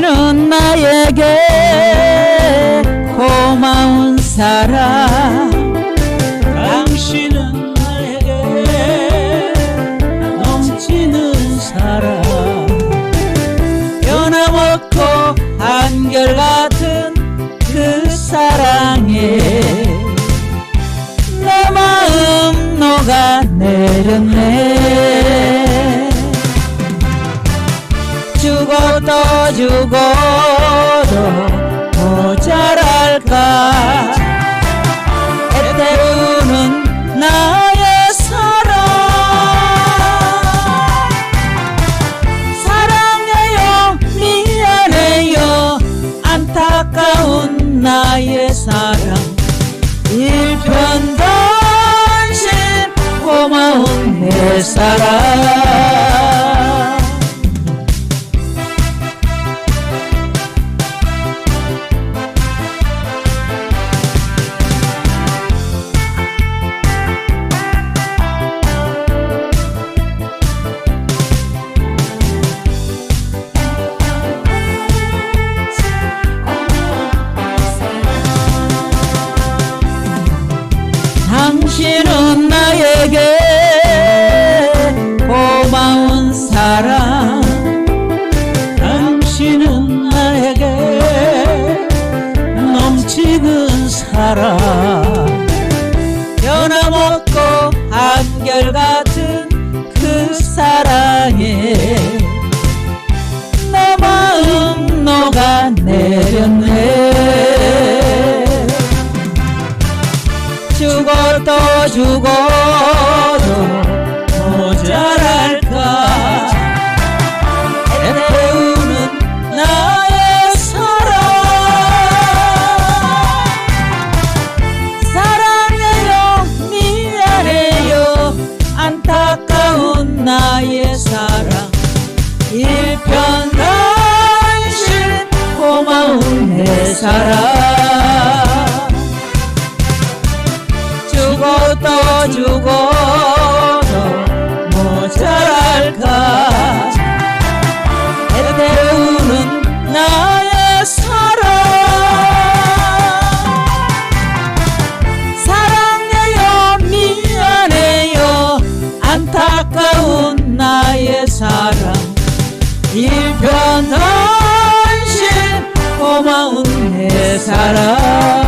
나에게 고마운 사랑 당신은 나에게 넘치는 사랑 변함없고 한결같은 그 사랑에 내 마음 녹아내렸네 주고 또 주고도 모자랄까? 애태우는 나의 사랑. 사랑해요 미안해요 안타까운 나의 사랑. 일편단심 고마운 내 사랑 당신은 나에게 고마운 사랑 당신은 나에게 넘치는 사랑 변함없고 한결같은 그 사랑에 내 마음 녹아내렸네 또 주고도 모자랄까? 애태우는 나의 사랑. 사랑해요 미안해요. 안타까운 나의 사랑. 일편단심 고마운 내 사랑 일편단심 고마운 내 사랑